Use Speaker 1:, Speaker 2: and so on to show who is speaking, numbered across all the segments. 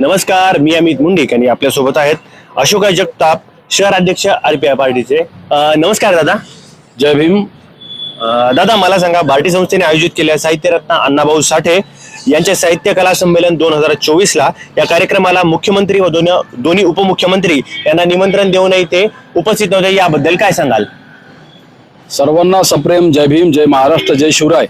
Speaker 1: नमस्कार मी अमित मुंडिक आणि आपल्यासोबत आहेत अशोका जगताप शहर अध्यक्ष आरपीआय पार्टीचे. अं, नमस्कार दादा.
Speaker 2: जय भीम.
Speaker 1: अं, दादा मला सांगा भारती संस्थेने आयोजित केलेल्या साहित्यरत्न अण्णाभाऊ साठे यांचे साहित्य कला संमेलन दोन हजार चोवीस ला या कार्यक्रमाला मुख्यमंत्री व दोन दोन्ही उपमुख्यमंत्री यांना निमंत्रण देऊनही ते उपस्थित नव्हते. याबद्दल काय सांगाल?
Speaker 2: सर्वांना सप्रेम जय भीम जय महाराष्ट्र जय शिवराय.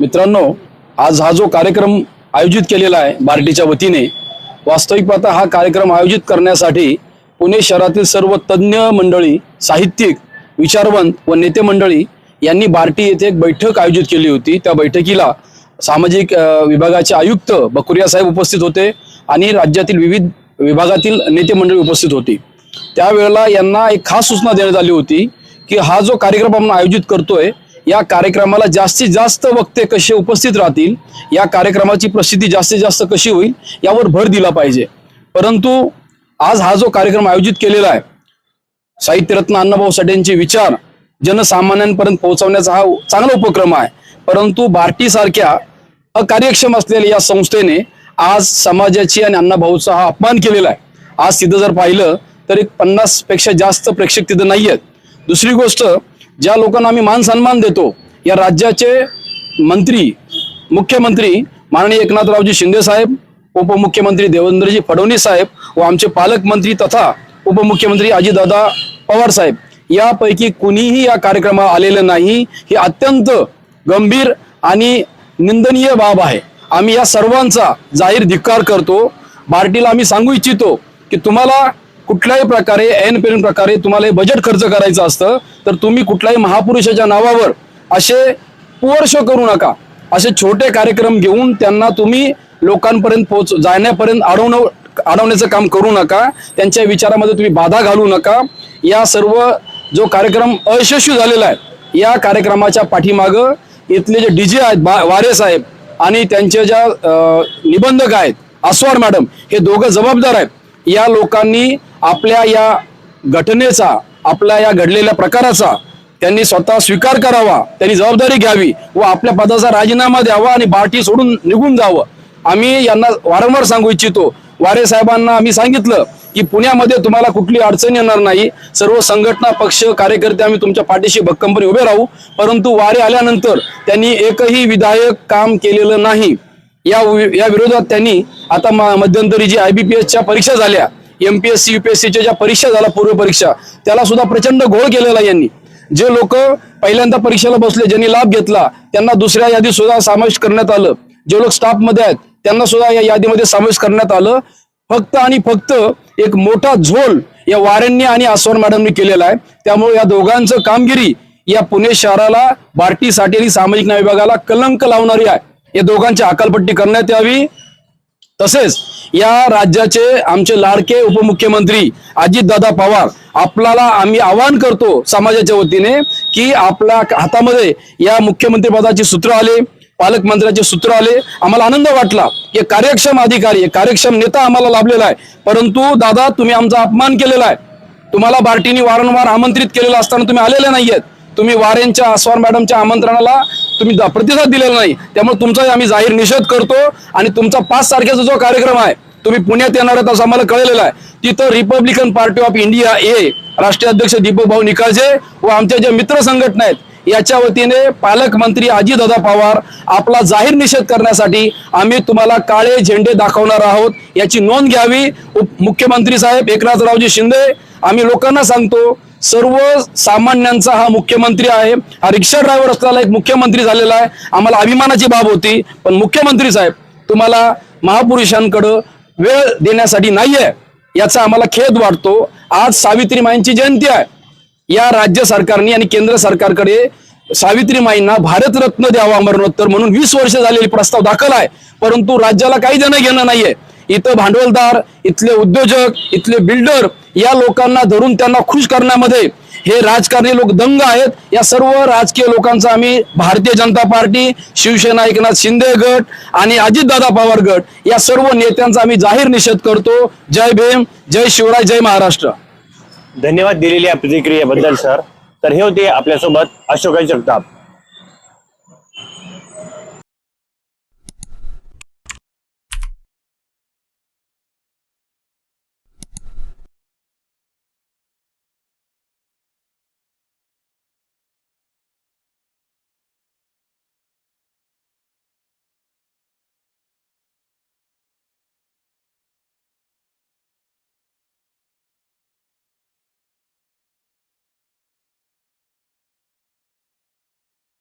Speaker 2: मित्रांनो आज हा जो कार्यक्रम आयोजित केलेला आहे बार्टीच्या वतीने वास्तविक पाहता हा कार्यक्रम आयोजित करण्यासाठी पुणे शहरातील सर्व तज्ज्ञ मंडळी साहित्यिक विचारवंत व नेते मंडळी यांनी बार्टी येथे एक बैठक आयोजित केली होती. त्या बैठकीला सामाजिक विभागाचे आयुक्त बकुरिया साहेब उपस्थित होते आणि राज्यातील विविध विभागातील नेते मंडळी उपस्थित होती. त्यावेळेला यांना एक खास सूचना देण्यात आली होती की हा जो कार्यक्रम आपण आयोजित करतोय या कार्यक्रमाला जास्तीत जास्त वक्ते कसे उपस्थित राहतील या कार्यक्रमाची प्रसिद्धी जास्तीत जास्त कशी होईल यावर भर दिला पाहिजे. परंतु आज हा जो कार्यक्रम आयोजित केलेला आहे साहित्यरत्न अण्णाभाऊ साठेंचे विचार जनसामान्यांपर्यंत पोहोचवण्याचा हा चांगला उपक्रम आहे. परंतु बार्टीसारख्या अकार्यक्षम असलेल्या या संस्थेने आज समाजाची आणि अण्णाभाऊचा हा अपमान केलेला आहे. आज तिथं जर पाहिलं तर एक पन्नासपेक्षा जास्त प्रेक्षक तिथं नाही आहेत दुसरी गोष्ट ज्या लोकांना आम्ही मान सन्मान देतो या राज्याचे मंत्री मुख्यमंत्री माननीय एकनाथरावजी शिंदे साहेब उपमुख्यमंत्री देवेंद्रजी फडणवीस साहेब व आमचे पालकमंत्री तथा उपमुख्यमंत्री अजितदादा पवार साहेब यापैकी कुणीही या कार्यक्रमात आलेलं नाही. ही अत्यंत गंभीर आणि निंदनीय बाब आहे. आम्ही या सर्वांचा जाहीर धिक्कार करतो. बार्टीला आम्ही सांगू इच्छितो की तुम्हाला कुठल्याही प्रकारे ऐन पेन प्रकारे तुम्हाला हे बजेट खर्च करायचं असतं तर तुम्ही कुठल्याही महापुरुषाच्या नावावर असे पुअर शो करू नका. असे छोटे कार्यक्रम घेऊन त्यांना तुम्ही लोकांपर्यंत पोहोच जाण्यापर्यंत अडवणं अडवण्याचं काम करू नका. त्यांच्या विचारामध्ये तुम्ही बाधा घालू नका. या सर्व जो कार्यक्रम अयशस्वी झालेला आहे या कार्यक्रमाच्या पाठीमागं इथले जे डी जे आहेत बा वारे साहेब आणि त्यांचे ज्या निबंधक आहेत आस्वार मॅडम हे दोघं जबाबदार आहेत. या लोकांनी आपल्या या घटनेचा आपल्या या घडलेल्या प्रकाराचा त्यांनी स्वतः स्वीकार करावा त्यांनी जबाबदारी घ्यावी व आपल्या पदाचा राजीनामा द्यावा आणि बार्टी सोडून निघून जावं. आम्ही यांना वारंवार सांगू इच्छितो. वारे साहेबांना आम्ही सांगितलं की पुण्यामध्ये तुम्हाला कुठली अडचण येणार नाही. सर्व संघटना पक्ष कार्यकर्ते आम्ही तुमच्या पाठीशी भक्कमपणे उभे राहू. परंतु वारे आल्यानंतर त्यांनी एकही विधायक काम केलेलं नाही. या या विरोधात त्यांनी आता मध्यंतरी जी एसच्या परीक्षा झाल्या एमपीएससी युपीएससीच्या ज्या परीक्षा झाल्या पूर्व परीक्षा त्याला सुद्धा प्रचंड घोळ केलेला यांनी. जे लोक पहिल्यांदा परीक्षेला बसले ज्यांनी लाभ घेतला त्यांना दुसऱ्या यादीत सुद्धा समावेश करण्यात आलं. जे लोक स्टाफमध्ये आहेत त्यांना सुद्धा या यादीमध्ये समावेश करण्यात आलं. फक्त आणि फक्त एक मोठा झोल या वाऱ्यांनी आणि आस्वार मॅडमनी केलेला आहे. त्यामुळे या दोघांचं कामगिरी या पुणे शहराला बार्टीसाठी आणि सामाजिक न्याय विभागाला कलंक लावणारी आहे. या दोघांची अकालपट्टी करण्यात यावी. तसेच या राज्याचे आमचे लाडके उपमुख्यमंत्री अजितदादा पवार आपल्याला आम्ही आवाहन करतो समाजाच्या वतीने की आपल्या हातामध्ये या मुख्यमंत्रीपदाचे सूत्र आले पालकमंत्र्याचे सूत्र आले. आम्हाला आनंद वाटला. की कार्यक्षम अधिकारी कार्यक्षम नेता आम्हाला लाभलेला आहे. परंतु दादा तुम्ही आमचा अपमान केलेला आहे. तुम्हाला बार्टीने वारंवार आमंत्रित केलेलं असताना तुम्ही आलेले नाहीयेत. तुम्ही वारेंच्या आसवार मॅडमच्या आमंत्रणाला तुम्ही प्रतिसाद दिलेला नाही. त्यामुळे तुमचाही आम्ही जाहीर निषेध करतो आणि तुमचा पाच तारखेचा जो कार्यक्रम आहे तुम्ही पुण्यात येणार आहात असं आम्हाला कळलेलं आहे. तिथं Republican Party of India A राष्ट्रीय अध्यक्ष दीपक भाऊ निकाळजे व आमच्या ज्या मित्र संघटना आहेत याच्या वतीने पालकमंत्री अजितदादा पवार आपला जाहीर निषेध करण्यासाठी आम्ही तुम्हाला काळे झेंडे दाखवणार आहोत. याची नोंद घ्यावी. मुख्यमंत्री साहेब एकनाथरावजी शिंदे आम्ही लोकांना सांगतो सर्व सामान्यांचा हा मुख्यमंत्री आहे. हा रिक्षा ड्रायव्हर असलेला एक मुख्यमंत्री झालेला आहे. आम्हाला अभिमानाची बाब होती. पण मुख्यमंत्री साहेब तुम्हाला महापुरुषांकडं वेळ देण्यासाठी नाहीये याचा आम्हाला खेद वाटतो. आज सावित्रीमाईंची जयंती आहे. या राज्य सरकारने आणि केंद्र सरकारकडे सावित्रीमाईंना भारतरत्न द्यावा मरणोत्तर म्हणून वीस वर्ष झालेली प्रस्ताव दाखल आहे. परंतु राज्याला काही देणं घेणं नाहीये. इथं भांडवलदार इथले उद्योजक इथले बिल्डर या लोकांना धरून त्यांना खुश करण्यामध्ये हे राजकारणी लोक दंग आहेत. या सर्व राजकीय लोकांचा आम्ही भारतीय जनता पार्टी शिवसेना एकनाथ शिंदे गट आणि अजितदादा पवार गट या सर्व नेत्यांचा आम्ही जाहीर निषेध करतो. जय भीम जय शिवराय जय महाराष्ट्र.
Speaker 1: धन्यवाद दिलेल्या प्रतिक्रियेबद्दल सर. तर हे होते आपल्यासोबत अशोक जगताप.